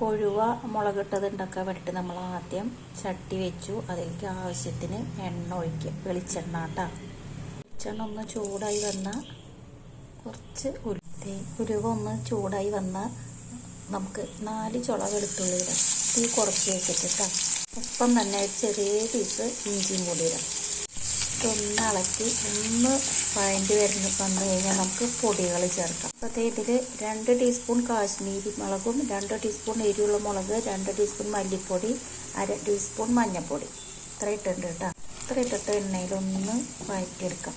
കൊഴുവ മുളകിട്ടത് ഉണ്ടാക്കാൻ വേണ്ടിയിട്ട് നമ്മൾ ആദ്യം ചട്ടി വെച്ചു. അതിലേക്ക് ആവശ്യത്തിന് എണ്ണ ഒഴിക്കുക. വെളിച്ചെണ്ണ കേട്ടോ വെളിച്ചെണ്ണ ഒന്ന് ചൂടായി വന്നാൽ കുറച്ച് ഉരുത്തി ഉരുവ ഒന്ന് ചൂടായി വന്നാൽ നമുക്ക് നാല് ചുള വെളുത്തുള്ളി തീ കുറച്ച് വെച്ചിട്ട് കേട്ടോ ഒപ്പം തന്നെ ചെറിയ പീസ് ഇഞ്ചിയും കൂടി ഇടാം. ഒന്ന് ഇളക്കി ഒന്ന് വഴണ്ടി വരുന്ന വന്നു കഴിഞ്ഞാൽ നമുക്ക് പൊടികൾ ചേർക്കാം. അപ്പോൾ ഇതിൽ രണ്ട് ടീസ്പൂൺ കാശ്മീരി മുളകും രണ്ട് ടീസ്പൂൺ എരിവുള്ള മുളക് രണ്ട് ടീസ്പൂൺ മല്ലിപ്പൊടി അര ടീസ്പൂൺ മഞ്ഞൾപ്പൊടി. ഇത്ര ഇട്ടുണ്ട് കേട്ടോ. ഇത്ര ഇട്ടിട്ട് എണ്ണയിലൊന്ന് വഴറ്റിയെടുക്കാം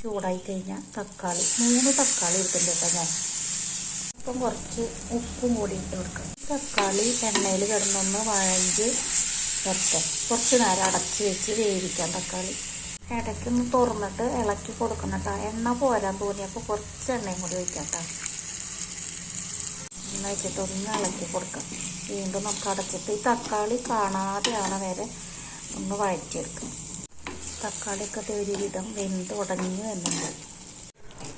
ചൂടായി കഴിഞ്ഞാൽ തക്കാളി മൂന്ന് തക്കാളി ഇട്ടുണ്ട് കേട്ടോ ഞാൻ. ഇപ്പം കുറച്ച് ഉപ്പും കൂടി ഇട്ട് കൊടുക്കാം. തക്കാളി എണ്ണയിൽ കിടന്നൊന്ന് വഴഞ്ച് വരട്ടെ കുറച്ച് നേരം അടച്ച് വെച്ച് വേവിക്കാം തക്കാളി. ഇടയ്ക്കൊന്ന് തുറന്നിട്ട് ഇളക്കി കൊടുക്കണം കേട്ടോ എണ്ണ പോരാൻ തോന്നിയപ്പോൾ കുറച്ച് എണ്ണയും കൂടി ഒഴിക്കാം കേട്ടോ എണ്ണ വെച്ചിട്ട് ഒന്ന് ഇളക്കി കൊടുക്കാം. വീണ്ടും നമുക്ക് അടച്ചിട്ട് ഈ തക്കാളി കാണാതെയാണ് വരെ ഒന്ന് വഴറ്റിയെടുക്കാം. തക്കാളിയൊക്കെ ഒരുവിധം വെന്ത് ഉടഞ്ഞു വരുന്നുണ്ട്.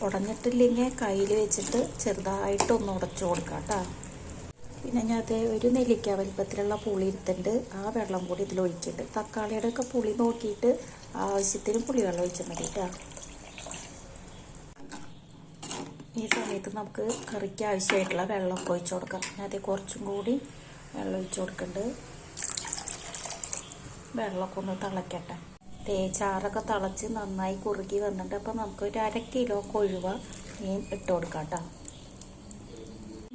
ഉടഞ്ഞിട്ടില്ലെങ്കിൽ കയ്യിൽ വെച്ചിട്ട് ചെറുതായിട്ടൊന്ന് ഉടച്ചു കൊടുക്കാം കേട്ടോ പിന്നെ ഞാൻ അത് ഒരു നെല്ലിക്ക വലിപ്പത്തിലുള്ള പുളി എടുത്തിട്ട് ആ വെള്ളം കൂടി ഇതിൽ ഒഴിക്കുന്നുണ്ട് തക്കാളിയുടെ ഒക്കെ പുളി നോക്കിയിട്ട് ആവശ്യത്തിന് പുളിവെള്ളം ഒഴിച്ചാൽ മതി കേട്ടോ. ഈ സമയത്ത് നമുക്ക് കറിക്ക് ആവശ്യമായിട്ടുള്ള വെള്ളമൊക്കെ ഒഴിച്ചു കൊടുക്കാം. ഞാൻ അതേ കുറച്ചും കൂടി വെള്ളം ഒഴിച്ചു കൊടുക്കുന്നുണ്ട് വെള്ളമൊക്കെ ഒന്ന് തിളയ്ക്കട്ടെ തേച്ചാറൊക്കെ തിളച്ച് നന്നായി കുറുകി വന്നിട്ടുണ്ട്. അപ്പം നമുക്കൊരു അര കിലോ കൊഴുവ മീൻ ഇട്ട് കൊടുക്കാം കേട്ടോ.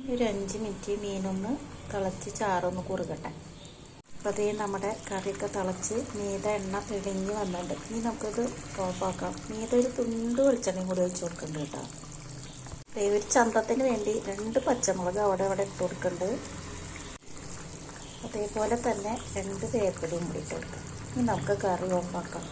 ഒരു അഞ്ച് മിനിറ്റ് മീനൊന്ന് തിളച്ച് ചാറൊന്ന് കുറുകട്ടെ. അപ്പോൾ അതേ നമ്മുടെ കറിയൊക്കെ തിളച്ച് മീത എണ്ണ പിഴിഞ്ഞ് വന്നിട്ടുണ്ട്. ഇനി നമുക്കത് ഓഫാക്കാം മീത ഒരു തുണ്ട് വെളിച്ചെണ്ണയും കൂടി ഒഴിച്ച് കൊടുക്കുന്നുണ്ട് കേട്ടോ. ദേ ഒരു ചന്തത്തിന് വേണ്ടി രണ്ട് പച്ചമുളക് അവിടെ അവിടെ ഇട്ട് കൊടുക്കുന്നുണ്ട് അതേപോലെ തന്നെ രണ്ട് വേപ്പിലയും കൂടി ഇട്ട് കൊടുക്കാം. ഇനി നമുക്ക് കറി ഓഫാക്കാം